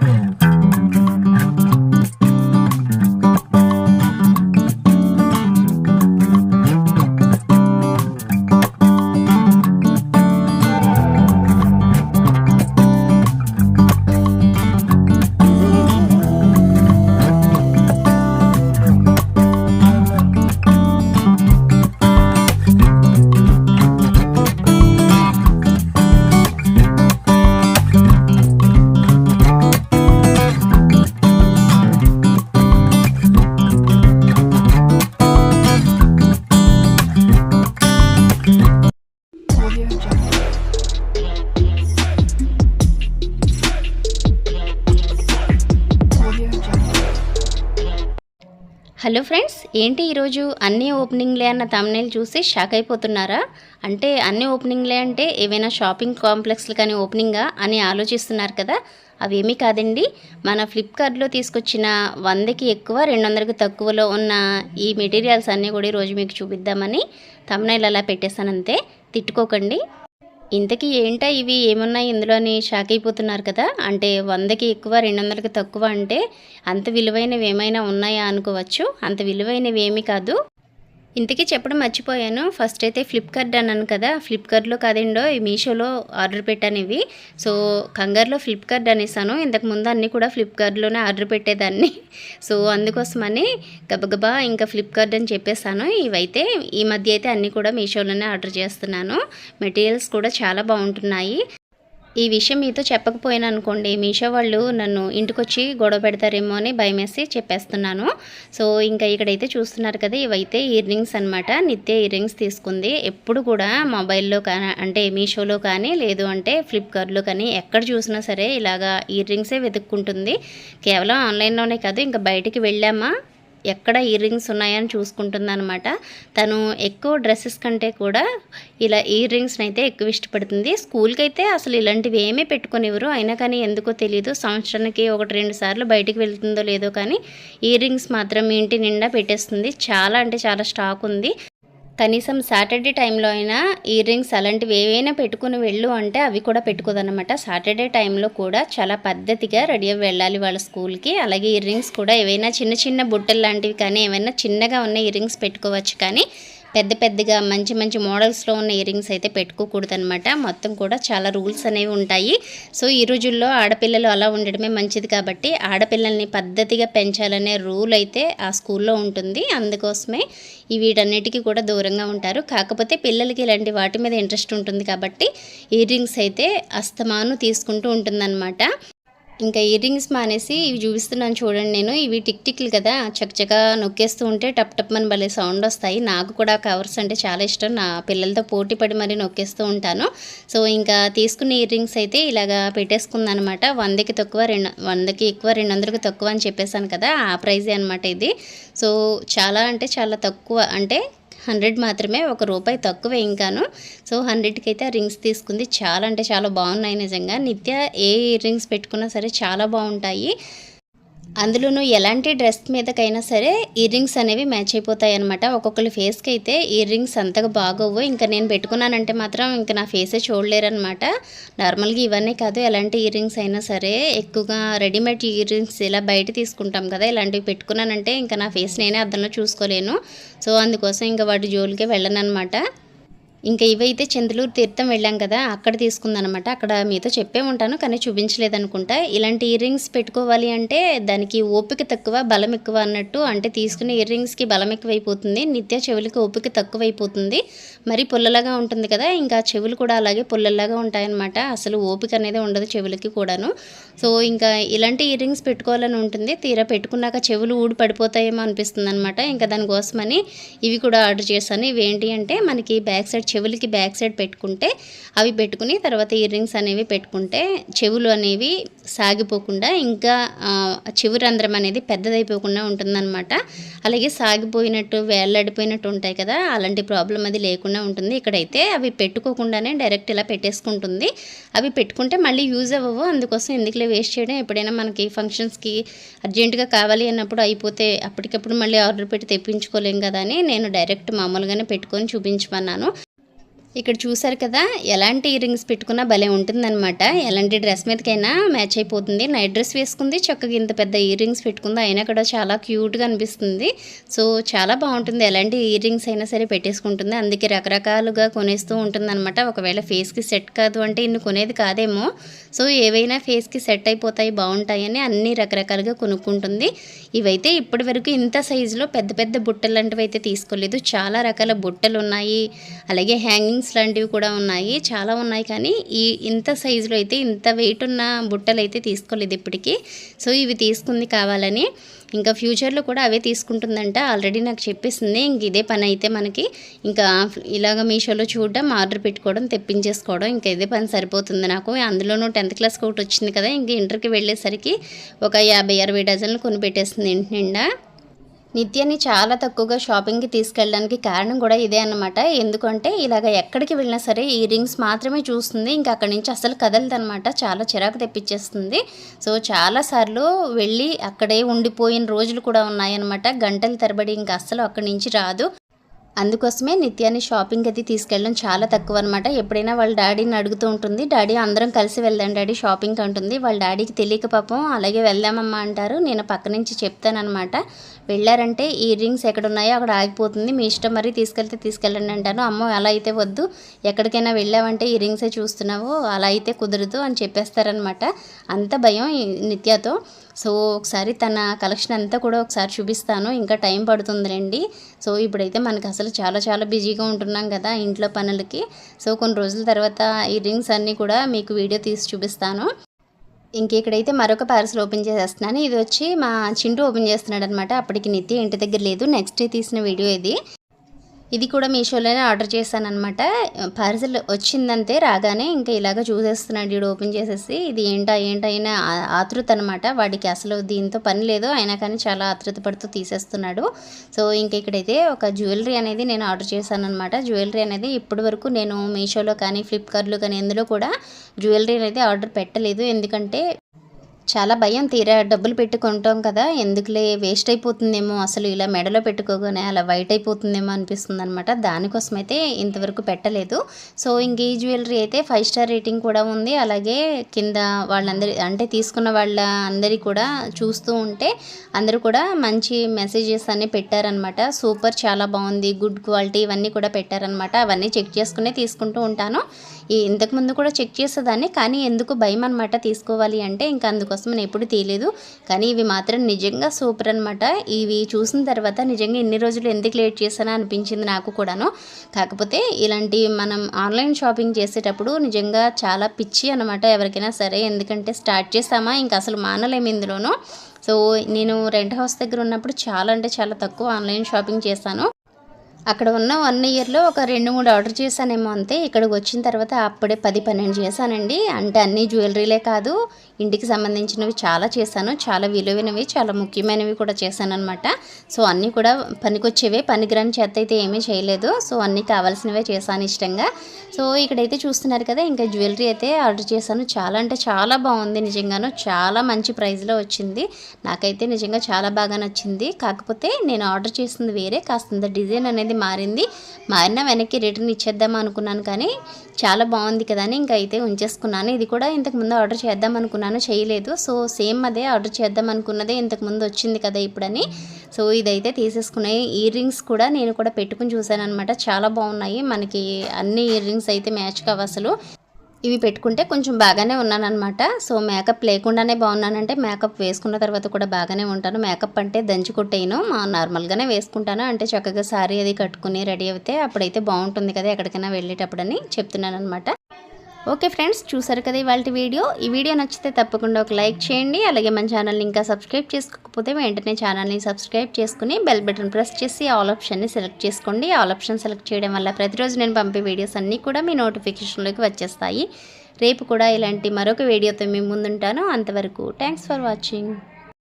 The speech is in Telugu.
Boom. ఏంటి ఈరోజు అన్ని ఓపెనింగ్లే అన్న తమ్నేల్ చూసి షాక్ అయిపోతున్నారా? అంటే అన్ని ఓపెనింగ్లే అంటే ఏవైనా షాపింగ్ కాంప్లెక్స్లు కానీ ఓపెనింగా అని ఆలోచిస్తున్నారు కదా? అవేమీ కాదండి. మన ఫ్లిప్కార్ట్లో తీసుకొచ్చిన వందకి ఎక్కువ రెండు వందలకి తక్కువలో ఉన్న ఈ మెటీరియల్స్ అన్నీ కూడా ఈరోజు మీకు చూపిద్దామని తమ్నైల్ అలా పెట్టేశానంతే. తిట్టుకోకండి. ఇంతకీ ఏంటా ఇవి? ఏమున్నాయి? ఇందులో అని షాక్ అయిపోతున్నారు కదా. అంటే వందకి ఎక్కువ రెండు వందలకి తక్కువ అంటే అంత విలువైనవి ఏమైనా ఉన్నాయా అనుకోవచ్చు. అంత విలువైనవి ఏమీ కాదు. ఇంతకీ చెప్పడం మర్చిపోయాను. ఫస్ట్ అయితే ఫ్లిప్కార్ట్ అన్నాను కదా. ఫ్లిప్కార్ట్లో కాదండో ఈ మీషోలో ఆర్డర్ పెట్టాను ఇవి సో కంగారులో ఫ్లిప్కార్ట్ అనేసాను. ఇంతకు ముందు అన్నీ కూడా ఫ్లిప్కార్ట్లోనే ఆర్డర్ పెట్టేదాన్ని. సో అందుకోసమని గబగబా ఇంకా ఫ్లిప్కార్ట్ అని చెప్పేసాను ఇవైతే ఈ మధ్య అయితే అన్నీ కూడా మీషోలోనే ఆర్డర్ చేస్తున్నాను. మెటీరియల్స్ కూడా చాలా బాగుంటున్నాయి. ఈ విషయం మీతో చెప్పకపోయినా అనుకోండి మీషో వాళ్ళు నన్ను ఇంటికొచ్చి గొడవ పెడతారేమో అని భయమేసి చెప్పేస్తున్నాను. సో ఇంకా ఇక్కడైతే చూస్తున్నారు కదా ఇవైతే ఇయర్ రింగ్స్ అనమాట నిత్య ఇయర్ రింగ్స్ తీసుకుంది. ఎప్పుడు కూడా మొబైల్లో కానీ అంటే మీషోలో కానీ లేదు అంటే ఫ్లిప్కార్ట్లో కానీ ఎక్కడ చూసినా సరే ఇలాగా ఇయర్ రింగ్సే వెతుక్కుంటుంది. కేవలం ఆన్లైన్లోనే కాదు ఇంకా బయటికి వెళ్ళామా? ఎక్కడ ఇయర్ రింగ్స్ ఉన్నాయని చూసుకుంటుందన్నమాట. తను ఎక్కువ డ్రెస్సెస్ కంటే కూడా ఇలా ఇయర్ రింగ్స్ని అయితే ఎక్కువ ఇష్టపడుతుంది. స్కూల్కి అయితే అసలు ఇలాంటివి ఏమీ పెట్టుకునేవారు అయినా కానీ ఎందుకో తెలియదు సంవత్సరానికి ఒకటి రెండు సార్లు బయటికి వెళ్తుందో లేదో కానీ ఇయర్ రింగ్స్ మాత్రం ఇంటి నిండా పెట్టేస్తుంది. చాలా అంటే చాలా స్టాక్ ఉంది. కనీసం సాటర్డే టైంలో అయినా ఇయర్ రింగ్స్ అలాంటివి ఏవైనా పెట్టుకుని వెళ్ళు అంటే అవి కూడా పెట్టుకోదన్నమాట. సాటర్డే టైంలో కూడా చాలా పద్ధతిగా రెడీ అయ్యి వెళ్ళాలి వాళ్ళ స్కూల్కి. అలాగే ఇయర్ రింగ్స్ కూడా ఏవైనా చిన్న చిన్న బుట్టలు లాంటివి కానీ ఏమైనా చిన్నగా ఉన్న ఇయర్ రింగ్స్ పెట్టుకోవచ్చు కానీ పెద్ద పెద్దగా మంచి మంచి మోడల్స్లో ఉన్న ఇయర్ రింగ్స్ అయితే పెట్టుకోకూడదు అనమాట మొత్తం కూడా చాలా రూల్స్ అనేవి ఉంటాయి. సో ఈ రోజుల్లో ఆడపిల్లలు అలా ఉండడమే మంచిది కాబట్టి ఆడపిల్లల్ని పద్ధతిగా పెంచాలనే రూల్ అయితే ఆ స్కూల్లో ఉంటుంది. అందుకోసమే ఈ వీటన్నిటికీ కూడా దూరంగా ఉంటారు. కాకపోతే పిల్లలకి ఇలాంటి వాటి మీద ఇంట్రెస్ట్ ఉంటుంది కాబట్టి ఇయర్ రింగ్స్ అయితే అస్తమాను తీసుకుంటూ ఉంటుందన్నమాట. ఇంకా ఇయర్ రింగ్స్ మానేసి ఇవి చూపిస్తున్నాను చూడండి నేను. ఇవి టిక్ టిక్లు కదా. చక్కచక్క నొక్కేస్తూ ఉంటే టప్ టప్ అని భలే సౌండ్ వస్తాయి. నాకు కూడా కవర్స్ అంటే చాలా ఇష్టం. నా పిల్లలతో పోటీ పడి మరీ నొక్కేస్తూ ఉంటాను. సో ఇంకా తీసుకున్న ఇయర్ రింగ్స్ అయితే ఇలాగా పెట్టేసుకుందనమాట. వందకి తక్కువ రెండు వందకి ఎక్కువ రెండు వందలకి తక్కువ అని చెప్పేశాను కదా. ఆ ప్రైజే అనమాట ఇది. సో చాలా అంటే చాలా తక్కువ అంటే హండ్రెడ్ మాత్రమే ఒక రూపాయి తక్కువ ఇంకాను. సో హండ్రెడ్కి అయితే ఆ రింగ్స్ తీసుకుంది. చాలా అంటే చాలా బాగున్నాయి నిజంగా. నిత్య ఏ రింగ్స్ పెట్టుకున్నా సరే చాలా బాగుంటాయి. అందులోనూ ఎలాంటి డ్రెస్ మీదకైనా సరే ఇయర్ రింగ్స్ అనేవి మ్యాచ్ అయిపోతాయి అనమాట ఒక్కొక్కరి ఫేస్కి అయితే ఇయర్ రింగ్స్ అంతగా బాగోవు. ఇంకా నేను పెట్టుకున్నానంటే మాత్రం ఇంకా నా ఫేసే చూడలేరనమాట నార్మల్గా ఇవన్నీ కాదు ఎలాంటి ఇయర్ రింగ్స్ అయినా సరే ఎక్కువగా రెడీమేడ్ ఇయర్ రింగ్స్ ఇలా బయట తీసుకుంటాం కదా ఇలాంటివి పెట్టుకున్నానంటే ఇంకా నా ఫేస్ నేనే అద్దంలో చూసుకోలేను. సో అందుకోసం ఇంకా వాటి జోలికే వెళ్ళను అనమాట ఇంకా ఇవైతే చంద్రలూరు తీర్థం వెళ్ళాం కదా అక్కడ తీసుకుందనమాట. అక్కడ మీతో చెప్పే ఉంటాను కానీ చూపించలేదనుకుంటా. ఇలాంటి ఇయర్ రింగ్స్ పెట్టుకోవాలి అంటే దానికి ఓపిక తక్కువ బలం ఎక్కువ అన్నట్టు అంటే తీసుకునే ఇయర్ రింగ్స్కి బలం ఎక్కువైపోతుంది. నిత్య చెవులకి ఓపిక తక్కువైపోతుంది. మరి పుల్లలాగా ఉంటుంది కదా ఇంకా చెవులు కూడా అలాగే పుల్లలాగా ఉంటాయన్నమాట. అసలు ఓపిక అనేది ఉండదు చెవులకి కూడాను. సో ఇంకా ఇలాంటి ఇయర్ రింగ్స్ పెట్టుకోవాలని ఉంటుంది. తీరా పెట్టుకున్నాక చెవులు ఊడి పడిపోతాయేమో అనిపిస్తుంది అనమాట ఇంకా దానికోసమని ఇవి కూడా ఆర్డర్ చేశాను. ఇవి ఏంటి అంటే మనకి బ్యాక్ సైడ్ చెవులకి బ్యాక్ సైడ్ పెట్టుకుంటే అవి పెట్టుకుని తర్వాత ఇయర్ రింగ్స్ అనేవి పెట్టుకుంటే చెవులు అనేవి సాగిపోకుండా ఇంకా ఆ, చెవి రంధ్రం అనేది పెద్దదైపోకుండా ఉంటుందన్నమాట. అలాగే సాగిపోయినట్టు వేలాడిపోయినట్టు ఉంటాయి కదా అలాంటి ప్రాబ్లం అది లేకుండా ఉంటుంది. ఇక్కడైతే అవి పెట్టుకోకుండానే డైరెక్ట్ ఇలా పెట్టేసుకుంటుంది. అవి పెట్టుకుంటే మళ్ళీ యూజ్ అవ్వవు. అందుకోసం ఎందుకులే వేస్ట్ చేయడం? ఎప్పుడైనా మనకి ఫంక్షన్స్కి అర్జెంటుగా కావాలి అన్నప్పుడు అయిపోతే అప్పటికప్పుడు మళ్ళీ ఆర్డర్ పెట్టి తెప్పించుకోలేం కదా అని నేను డైరెక్ట్ మామూలుగానే పెట్టుకొని చూపించమన్నాను. ఇక్కడ చూసారు కదా ఎలాంటి ఇయర్ రింగ్స్ పెట్టుకున్నా భలే ఉంటుందన్నమాట. ఎలాంటి డ్రెస్ మీదకైనా మ్యాచ్ అయిపోతుంది. నైట్ డ్రెస్ వేసుకుంది చక్కగా ఇంత పెద్ద ఇయర్ రింగ్స్ పెట్టుకుంది అయినా కూడా చాలా క్యూట్గా అనిపిస్తుంది. సో చాలా బాగుంటుంది. ఎలాంటి ఇయర్ రింగ్స్ అయినా సరే పెట్టేసుకుంటుంది. అందుకే రకరకాలుగా కొనేస్తూ ఉంటుందన్నమాట. ఒకవేళ ఫేస్కి సెట్ కాదు అంటే ఇన్ని కొనేది కాదేమో. సో ఏవైనా ఫేస్కి సెట్ అయిపోతాయి బాగుంటాయని అన్ని రకరకాలుగా కొనుక్కుంటుంది. ఇవైతే ఇప్పటి వరకు ఇంత సైజులో పెద్ద పెద్ద బుట్టలు లాంటివి అయితే తీసుకోలేదు. చాలా రకాల బుట్టలు ఉన్నాయి. అలాగే హ్యాంగింగ్ రింగ్స్ లాంటివి కూడా ఉన్నాయి. చాలా ఉన్నాయి కానీ ఈ ఇంత సైజులో అయితే ఇంత వెయిట్ ఉన్న బుట్టలు అయితే తీసుకోలేదు ఇప్పటికీ. సో ఇవి తీసుకుంది కావాలని ఇంకా ఫ్యూచర్లో కూడా అవే తీసుకుంటుందంట. ఆల్రెడీ నాకు చెప్పేసింది. ఇంక ఇదే పని అయితే మనకి ఇంకా ఇలాగ మీషోలో చూడడం ఆర్డర్ పెట్టుకోవడం తెప్పించేసుకోవడం ఇంకా ఇదే పని సరిపోతుంది నాకు. అందులోనూ టెన్త్ క్లాస్కి ఒకటి వచ్చింది కదా ఇంక ఇంటర్కి వెళ్ళేసరికి ఒక యాభై అరవై డజన్లు కొని పెట్టేస్తుంది ఇంటి నిండా. నిత్యాన్ని చాలా తక్కువగా షాపింగ్కి తీసుకెళ్ళడానికి కారణం కూడా ఇదే అన్నమాట. ఎందుకంటే ఇలాగ ఎక్కడికి వెళ్ళినా సరే ఈ రింగ్స్ మాత్రమే చూస్తుంది. ఇంకా అక్కడి నుంచి అసలు కదలదనమాట చాలా చిరాకు తెప్పించేస్తుంది సో చాలాసార్లు వెళ్ళి అక్కడే ఉండిపోయిన రోజులు కూడా ఉన్నాయన్నమాట. గంటల తరబడి ఇంకా అస్సలు అక్కడి నుంచి రాదు. అందుకోసమే నిత్యాన్ని షాపింగ్ అది తీసుకెళ్ళడం చాలా తక్కువ అనమాట ఎప్పుడైనా వాళ్ళ డాడీని అడుగుతూ ఉంటుంది డాడీ అందరం కలిసి వెళ్దాం డాడీ షాపింగ్ అంటుంది. వాళ్ళ డాడీకి తెలియక పాపం అలాగే వెళ్దామమ్మా అంటారు. నేను పక్క నుంచి చెప్తానమాట వెళ్ళారంటే ఈ రింగ్స్ ఎక్కడ ఉన్నాయో అక్కడ ఆగిపోతుంది. మీ ఇష్టం మరి తీసుకెళ్తే తీసుకెళ్ళండి అంటాను. అమ్మ అలా అయితే వద్దు. ఎక్కడికైనా వెళ్ళావంటే ఈ రింగ్సే చూస్తున్నావు. అలా అయితే కుదరదు అని చెప్పేస్తారనమాట అంత భయం నిత్యతో. సో ఒకసారి తన కలెక్షన్ అంతా కూడా ఒకసారి చూపిస్తాను. ఇంకా టైం పడుతుందిలేండి. సో ఇప్పుడైతే మనకు అసలు చాలా చాలా బిజీగా ఉంటున్నాం కదా ఇంట్లో పనులకి. సో కొన్ని రోజుల తర్వాత ఈ రింగ్స్ అన్నీ కూడా మీకు వీడియో తీసి చూపిస్తాను. ఇంక ఇక్కడైతే మరొక పార్సల్ ఓపెన్ చేసేస్తున్నాను. ఇది వచ్చి మా చింటూ ఓపెన్ చేస్తున్నాడు అనమాట అప్పటికి నిత్య ఇంటి దగ్గర లేదు. నెక్స్ట్ డే తీసిన వీడియో ఇది. ఇది కూడా మీషోలోనే ఆర్డర్ చేశాను అనమాట పార్సల్ వచ్చిందంతే రాగానే ఇంకా ఇలాగ చూసేస్తున్నాడు వీడు ఓపెన్ చేసేసి. ఇది ఏంటా ఏంటైనా అయినా ఆతృత అనమాట వాడికి అసలు దీంతో పని లేదు అయినా కానీ చాలా ఆతృత పడుతూ తీసేస్తున్నాడు. సో ఇంక ఇక్కడైతే ఒక జ్యువెలరీ అనేది నేను ఆర్డర్ చేశాను అనమాట జ్యువెలరీ అనేది ఇప్పటి వరకు నేను మీషోలో కానీ ఫ్లిప్కార్ట్లో కానీ ఎందులో కూడా జ్యువెలరీ అనేది ఆర్డర్ పెట్టలేదు. ఎందుకంటే చాలా భయం తీరా డబ్బులు పెట్టుకుంటాం కదా ఎందుకులే వేస్ట్ అయిపోతుందేమో అసలు ఇలా మెడలో పెట్టుకోగానే అలా వైట్ అయిపోతుందేమో అనిపిస్తుంది అనమాట దానికోసం అయితే ఇంతవరకు పెట్టలేదు. సో ఇంక ఈ జ్యువెలరీ అయితే ఫైవ్ స్టార్ రేటింగ్ కూడా ఉంది. అలాగే కింద వాళ్ళందరి అంటే తీసుకున్న వాళ్ళ అందరి కూడా చూస్తూ ఉంటే అందరూ కూడా మంచి మెసేజెస్ అన్నీ పెట్టారనమాట సూపర్ చాలా బాగుంది గుడ్ క్వాలిటీ ఇవన్నీ కూడా పెట్టారనమాట అవన్నీ చెక్ చేసుకునే తీసుకుంటూ ఉంటాను. ఈ ఇంతకుముందు కూడా చెక్ చేసేదాన్ని కానీ ఎందుకు భయం అనమాట తీసుకోవాలి అంటే ఇంకా అందుకోసం నేను ఎప్పుడు తీయలేదు. కానీ ఇవి మాత్రం నిజంగా సూపర్ అనమాట ఇవి చూసిన తర్వాత నిజంగా ఎన్ని రోజులు ఎందుకు లేట్ చేశానా అనిపించింది నాకు కూడాను. కాకపోతే ఇలాంటి మనం ఆన్లైన్ షాపింగ్ చేసేటప్పుడు నిజంగా చాలా పిచ్చి అనమాట ఎవరికైనా సరే. ఎందుకంటే స్టార్ట్ చేసామా ఇంకా అసలు మానలేము ఇందులోనూ. సో నేను రెంట్ హౌస్ దగ్గర ఉన్నప్పుడు చాలా అంటే చాలా తక్కువ ఆన్లైన్ షాపింగ్ చేశాను అక్కడ ఉన్న వన్ ఇయర్లో ఒక రెండు మూడు ఆర్డర్ చేశానేమో అంతే. ఇక్కడికి వచ్చిన తర్వాత అప్పుడే పది పన్నెండు చేశానండి. అంటే అన్ని జ్యువెలరీలే కాదు ఇంటికి సంబంధించినవి చాలా చేశాను. చాలా విలువైనవి చాలా ముఖ్యమైనవి కూడా చేశాను అనమాట సో అన్నీ కూడా పనికొచ్చేవే. పనికిరాని చేత అయితే ఏమీ చేయలేదు. సో అన్నీ కావాల్సినవే చేశాను ఇష్టంగా. సో ఇక్కడైతే చూస్తున్నారు కదా ఇంకా జ్యువెలరీ అయితే ఆర్డర్ చేశాను. చాలా అంటే చాలా బాగుంది నిజంగాను. చాలా మంచి ప్రైస్లో వచ్చింది. నాకైతే నిజంగా చాలా బాగా నచ్చింది. కాకపోతే నేను ఆర్డర్ చేసింది వేరే కాస్తంత డిజైన్ అనేది మారింది. మారినా వెనక్కి రిటర్న్ ఇచ్చేద్దాం అనుకున్నాను కానీ చాలా బాగుంది కదా అని ఇంకా అయితే ఉంచేసుకున్నాను. ఇది కూడా ఇంతకు ముందు ఆర్డర్ చేద్దాం అనుకున్నాను చేయలేదు. సో సేమ్ అదే ఆర్డర్ చేద్దాం అనుకున్నదే ఇంతకు ముందు వచ్చింది కదా ఇప్పుడని. సో ఇదైతే తీసేసుకున్నాయి ఇయర్ రింగ్స్ కూడా నేను కూడా పెట్టుకుని చూశాను అనమాట చాలా బాగున్నాయి. మనకి అన్ని ఇయర్ రింగ్స్ అయితే మ్యాచ్ కావు అసలు. ఇవి పెట్టుకుంటే కొంచెం బాగానే ఉన్నానమాట సో మేకప్ లేకుండానే బాగున్నానంటే మేకప్ వేసుకున్న తర్వాత కూడా బాగానే ఉంటాను. మేకప్ అంటే దంచి కొట్టేయను. మా నార్మల్గానే వేసుకుంటాను. అంటే చక్కగా సారీ అది కట్టుకుని రెడీ అయితే అప్పుడైతే బాగుంటుంది కదా ఎక్కడికైనా వెళ్ళేటప్పుడని చెప్తున్నాను అనమాట ఓకే ఫ్రెండ్స్ చూసారు కదా ఇవాళ వీడియో. ఈ వీడియో నచ్చితే తప్పకుండా ఒక లైక్ చేయండి. అలాగే మన ఛానల్ని ఇంకా సబ్స్క్రైబ్ చేసుకోకపోతే వెంటనే ఛానల్ని సబ్స్క్రైబ్ చేసుకుని బెల్ బటన్ ప్రెస్ చేసి ఆల్ ఆప్షన్ని సెలెక్ట్ చేసుకోండి. ఆల్ ఆప్షన్ సెలెక్ట్ చేయడం వల్ల ప్రతిరోజు నేను పంపే వీడియోస్ అన్నీ కూడా మీ నోటిఫికేషన్లోకి వచ్చేస్తాయి. రేపు కూడా ఇలాంటి మరొక వీడియోతో మేము ముందుంటాను. అంతవరకు థ్యాంక్స్ ఫర్ వాచింగ్.